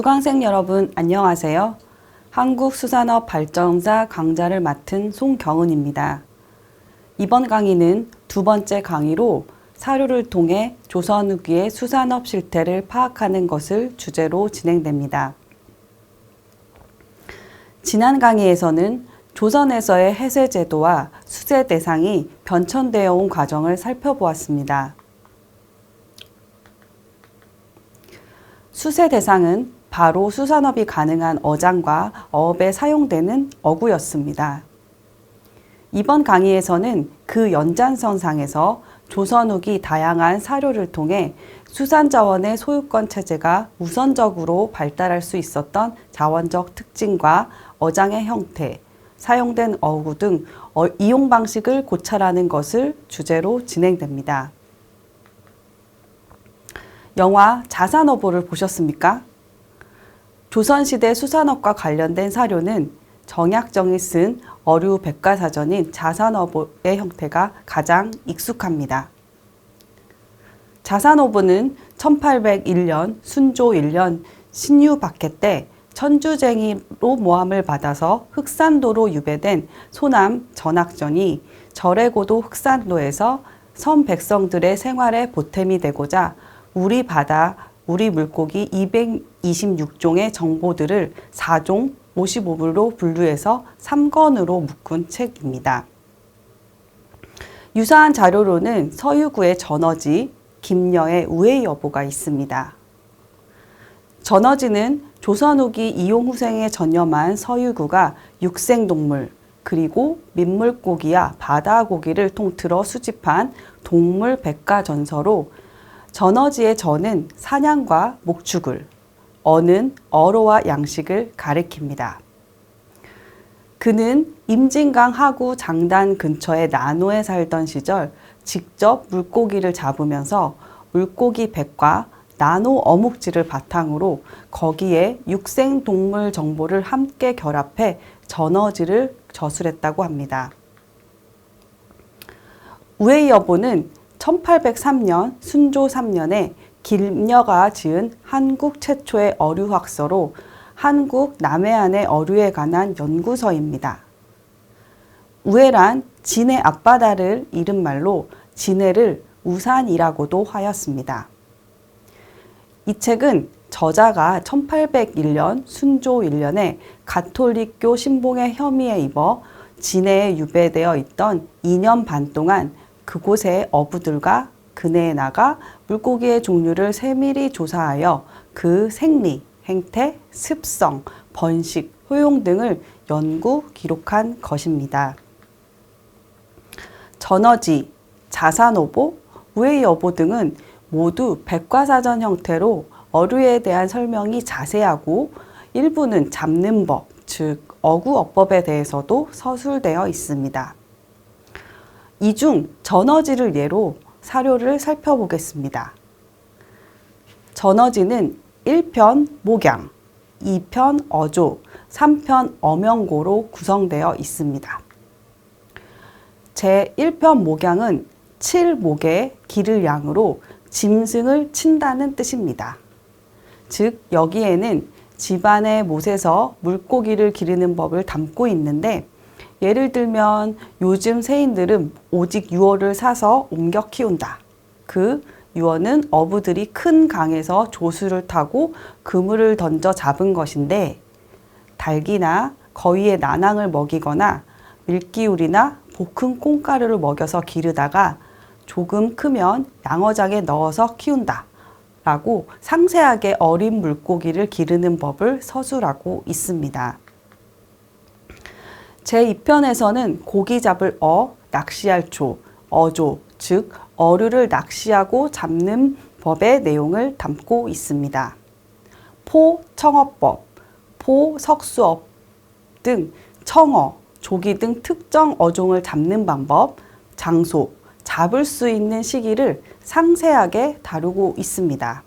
수강생 여러분 안녕하세요. 한국수산업 발전사 강좌를 맡은 송경은입니다. 이번 강의는 두 번째 강의로 사료를 통해 조선 후기의 수산업 실태를 파악하는 것을 주제로 진행됩니다. 지난 강의에서는 조선에서의 해세 제도와 수세 대상이 변천되어 온 과정을 살펴보았습니다. 수세 대상은 바로 수산업이 가능한 어장과 어업에 사용되는 어구였습니다. 이번 강의에서는 그 연장선상에서 조선 후기 다양한 사료를 통해 수산 자원의 소유권 체제가 우선적으로 발달할 수 있었던 자원적 특징과 어장의 형태, 사용된 어구 등 어, 이용 방식을 고찰하는 것을 주제로 진행됩니다. 영화 자산어보를 보셨습니까? 조선시대 수산업과 관련된 사료는 정약정이 쓴 어류 백과사전인 자산어보의 형태가 가장 익숙합니다. 자산어보는 1801년 순조 1년 신유박해 때 천주쟁이로 모함을 받아서 흑산도로 유배된 소남 전학전이 절해고도 흑산도에서 선 백성들의 생활에 보탬이 되고자 우리 바다, 우리 물고기 226종의 정보들을 4종 55불로 분류해서 3권으로 묶은 책입니다. 유사한 자료로는 서유구의 전어지, 김여의 우회 여보가 있습니다. 전어지는 조선 후기 이용 후생에 전념한 서유구가 육생동물 그리고 민물고기와 바다고기를 통틀어 수집한 동물 백과전서로 전어지의 전은 사냥과 목축을, 어는 어로와 양식을 가리킵니다. 그는 임진강 하구 장단 근처의 나노에 살던 시절 직접 물고기를 잡으면서 물고기 백과 나노 어묵지를 바탕으로 거기에 육생 동물 정보를 함께 결합해 전어지를 저술했다고 합니다. 우의 여보는 1803년 순조 3년에 김여가 지은 한국 최초의 어류학서로 한국 남해안의 어류에 관한 연구서입니다. 우해란 진해 앞바다를 이른 말로 진해를 우산이라고도 하였습니다. 이 책은 저자가 1801년 순조 1년에 가톨릭교 신봉의 혐의에 입어 진해에 유배되어 있던 2년 반 동안 그곳의 어부들과 그네에 나가 물고기의 종류를 세밀히 조사하여 그 생리, 행태, 습성, 번식, 효용 등을 연구, 기록한 것입니다. 전어지, 자산오보, 우회 여보 등은 모두 백과사전 형태로 어류에 대한 설명이 자세하고 일부는 잡는 법, 즉 어구어법에 대해서도 서술되어 있습니다. 이중 전어지를 예로 사료를 살펴보겠습니다. 전어지는 1편 목양, 2편 어조, 3편 어명고로 구성되어 있습니다. 제 1편 목양은 7목의 기를 양으로 짐승을 친다는 뜻입니다. 즉 여기에는 집안의 못에서 물고기를 기르는 법을 담고 있는데 예를 들면 요즘 세인들은 오직 유어를 사서 옮겨 키운다. 그 유어는 어부들이 큰 강에서 조수를 타고 그물을 던져 잡은 것인데 닭이나 거위의 난항을 먹이거나 밀기울이나 볶은 콩가루를 먹여서 기르다가 조금 크면 양어장에 넣어서 키운다. 라고 상세하게 어린 물고기를 기르는 법을 서술하고 있습니다. 제2편에서는 고기 잡을 어, 낚시할 조, 어조, 즉 어류를 낚시하고 잡는 법의 내용을 담고 있습니다. 포 청어법, 포 석수업 등 청어, 조기 등 특정 어종을 잡는 방법, 장소, 잡을 수 있는 시기를 상세하게 다루고 있습니다.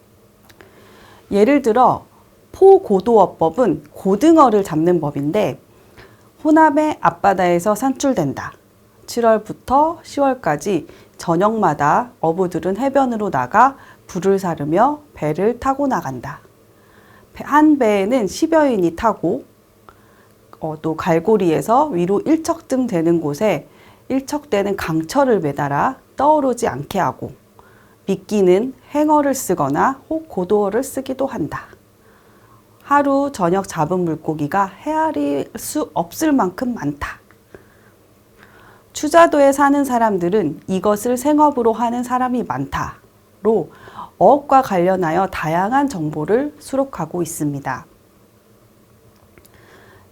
예를 들어 포고도어법은 고등어를 잡는 법인데 호남의 앞바다에서 산출된다. 7월부터 10월까지 저녁마다 어부들은 해변으로 나가 불을 사르며 배를 타고 나간다. 한 배에는 10여인이 타고 어, 또 갈고리에서 위로 1척쯤 되는 곳에 1척되는 강철을 매달아 떠오르지 않게 하고 미끼는 행어를 쓰거나 혹 고도어를 쓰기도 한다. 하루 저녁 잡은 물고기가 헤아릴 수 없을 만큼 많다. 추자도에 사는 사람들은 이것을 생업으로 하는 사람이 많다로 어업과 관련하여 다양한 정보를 수록하고 있습니다.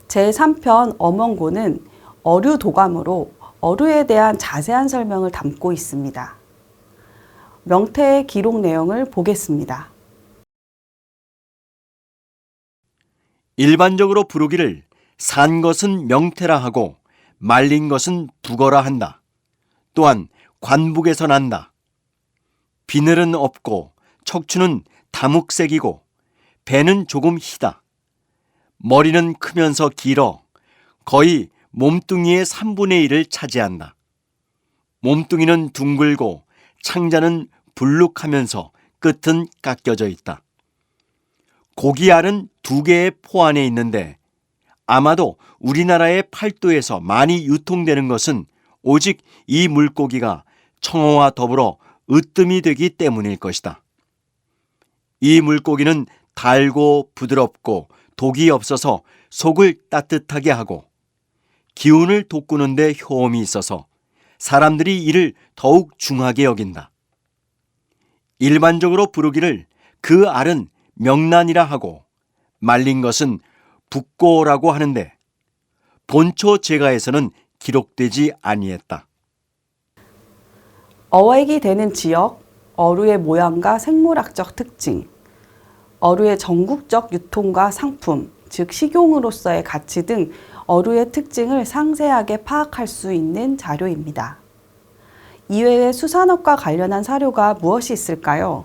제3편 어멍고는 어류 도감으로 어류에 대한 자세한 설명을 담고 있습니다. 명태의 기록 내용을 보겠습니다. 일반적으로 부르기를 산 것은 명태라 하고 말린 것은 북어라 한다. 또한 관북에서 난다. 비늘은 없고 척추는 다묵색이고 배는 조금 희다. 머리는 크면서 길어 거의 몸뚱이의 3분의 1을 차지한다. 몸뚱이는 둥글고 창자는 불룩하면서 끝은 깎여져 있다. 고기알은 두 개의 포 안에 있는데 아마도 우리나라의 팔도에서 많이 유통되는 것은 오직 이 물고기가 청어와 더불어 으뜸이 되기 때문일 것이다. 이 물고기는 달고 부드럽고 독이 없어서 속을 따뜻하게 하고 기운을 돋구는데 효험이 있어서 사람들이 이를 더욱 중하게 여긴다. 일반적으로 부르기를 그 알은 명란이라 하고 말린 것은 북고라고 하는데 본초 제가에서는 기록되지 아니했다. 어획이 되는 지역, 어류의 모양과 생물학적 특징, 어류의 전국적 유통과 상품, 즉 식용으로서의 가치 등 어류의 특징을 상세하게 파악할 수 있는 자료입니다. 이외에 수산업과 관련한 사료가 무엇이 있을까요?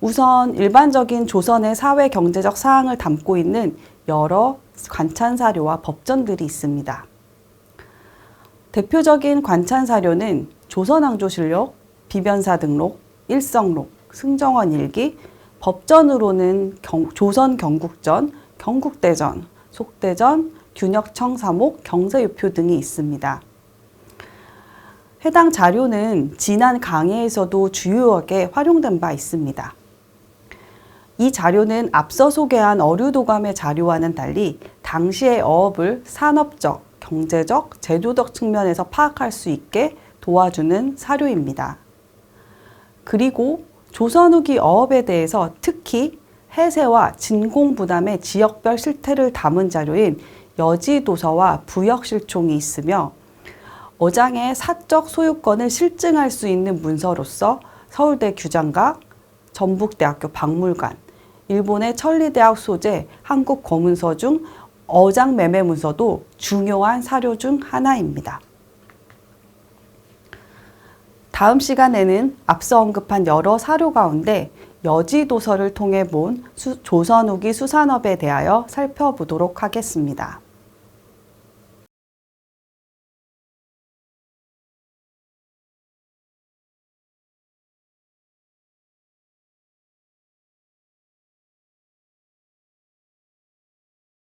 우선 일반적인 조선의 사회 경제적 사항을 담고 있는 여러 관찬 사료와 법전들이 있습니다. 대표적인 관찬 사료는 조선왕조실록, 비변사 등록, 일성록, 승정원 일기, 법전으로는 경- 조선 경국전, 경국대전, 속대전, 균역청 사목, 경세유표 등이 있습니다. 해당 자료는 지난 강의에서도 주요하게 활용된 바 있습니다. 이 자료는 앞서 소개한 어류도감의 자료와는 달리 당시의 어업을 산업적, 경제적, 제도적 측면에서 파악할 수 있게 도와주는 사료입니다. 그리고 조선 후기 어업에 대해서 특히 해세와 진공 부담의 지역별 실태를 담은 자료인 여지도서와 부역실총이 있으며 어장의 사적 소유권을 실증할 수 있는 문서로서 서울대 규장각, 전북대학교 박물관, 일본의 천리대학 소재 한국 거문서 중 어장 매매 문서도 중요한 사료 중 하나입니다. 다음 시간에는 앞서 언급한 여러 사료 가운데 여지도서를 통해 본 수- 조선 후기 수산업에 대하여 살펴보도록 하겠습니다.